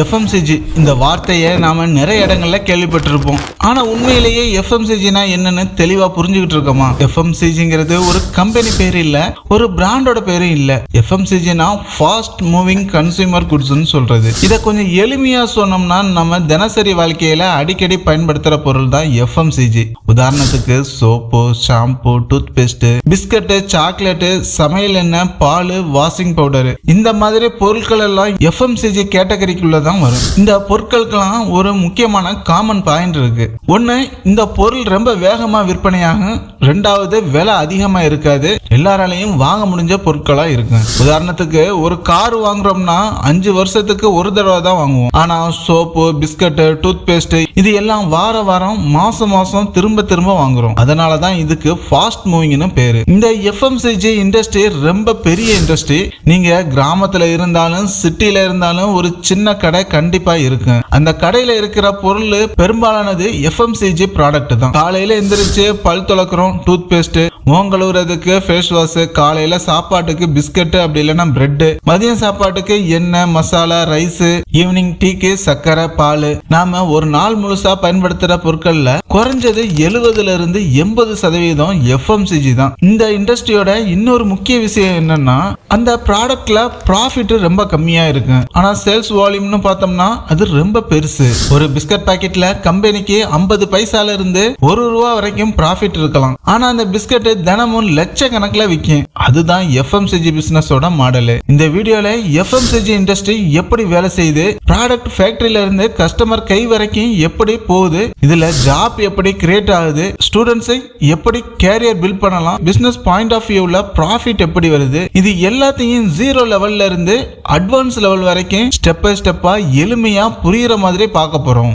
FMCG இந்த வார்த்தையை நாம் நிறைய இடங்களில் கேள்விப்பட்டிருப்போம். ஆனால் உண்மையிலேயே எஃப்எம்சிஜினா என்னன்னு தெளிவாக புரிஞ்சுக்கிட்டு இருக்கோமா? எஃப்எம்சிஜிங்கிறது ஒரு கம்பெனி பேர் இல்லை ஒரு பிராண்டோட பேரும் இல்லை. எஃப்எம்சிஜினா ஃபாஸ்ட் மூவிங் கன்சூமர் குட்ஸ்னு சொல்கிறது இதை கொஞ்சம் எளிமையாக சொன்னோம்னா நம்ம தினசரி வாழ்க்கையில் அடிக்கடி பயன்படுத்துகிற பொருள் தான் எஃப்எம்சிஜி. உதாரணத்துக்கு soap shampoo toothpaste biscuit chocolate சமையல் எண்ணெய் பால் வாஷிங் பவுடரு. இந்த மாதிரி பொருட்கள் எல்லாம் எஃப்எம்சிஜி கேட்டகரிக்குள்ள தான் வரும். இந்த பொருட்களுக்கெல்லாம் ஒரு முக்கியமான காமன் பாயிண்ட் இருக்கு. ஒன்று இந்த பொருள் ரொம்ப வேகமா விற்பனையாகும் ரெண்டாவது விலை அதிகமா இருக்காது. எல்லாராலையும் வாங்க முடிஞ்ச பொருட்களா இருக்கும் உதாரணத்துக்கு ஒரு கார் வாங்குறோம்னா அஞ்சு வருஷத்துக்கு ஒரு தடவை தான் வாங்குவோம். ஆனால் சோப்பு பிஸ்கட்டு டூத் பேஸ்ட் இது எல்லாம் வார வாரம் மாசம் மாசம் திரும்ப திரும்ப வாங்குறோம். அதனால தான் இதுக்கு ஃபாஸ்ட் மூவிங்னு பேரு. இந்த எஃப்எம்சிஜி இண்டஸ்ட்ரி ரொம்ப பெரிய இண்டஸ்ட்ரி நீங்க கிராமத்துல இருந்தாலும் சிட்டியில் இருந்தாலும் ஒரு சின்ன கடை கண்டிப்பா இருக்கும் அந்த கடையில இருக்கிற பொருள் பெரும்பாலானது எஃப்எம்சிஜி ப்ராடக்ட் தான். காலையில எந்திரிச்சு பல் துளக்குறோம் டூத் பேஸ்ட் முகம் கழுவுறதுக்கு ஃபேஸ் வாஷ் காலையில சாப்பாட்டுக்கு பிஸ்கட் அப்படி இல்லைன்னா பிரெட் மதியம் சாப்பாட்டுக்கு எண்ணெய் மசாலா ரைஸ் ஈவினிங் டீக்கு சர்க்கரை பால். நாம ஒரு நாள் முழுசா பயன்படுத்துற பொருட்கள்ல குறைஞ்சது எழுபதுல இருந்து எண்பது சதவீதம் எஃப்எம்சிஜி தான். இந்த இண்டஸ்ட்ரியோட இன்னொரு முக்கிய விஷயம் என்னன்னா அந்த ப்ராடக்ட்ல ப்ராஃபிட் ரொம்ப கம்மியா இருக்கு. ஆனா சேல்ஸ் வால்யூம்னு பார்த்தோம்னா அது ரொம்ப பெருசு. ஒரு பிஸ்கட் பாக்கெட்ல கம்பெனிக்கு ஐம்பது பைசால இருந்து ஒரு ரூபா வரைக்கும் ப்ராஃபிட் இருக்கலாம். ஆனா அந்த பிஸ்கட்டு தினமும் லட்சக்கணக்கில் விற்கும். அதுதான் எஃப்எம்சிஜி பிசினஸோட மாடலு இந்த வீடியோல எஃப்எம்சிஜி இண்டஸ்ட்ரி எப்படி வேலை செய்யுது ப்ராடக்ட் ஃபேக்டரியில இருந்து கஸ்டமர் கை வரைக்கும் எப்படி போகுது இதுல ஜாப் எப்படி கிரியேட் ஆகுது ஸ்டூடெண்ட்ஸ் எப்படி கேரியர் பில்ட் பண்ணலாம் பிசினஸ் பாயிண்ட் ஆஃப் வியூல ப்ராஃபிட் எப்படி வருது இது எல்லாத்தையும் ஜீரோ லெவல்ல இருந்து அட்வான்ஸ் லெவல் வரைக்கும் ஸ்டெப் பை ஸ்டெப்பா எளிமையா புரியுற மாதிரி பார்க்க போறோம்.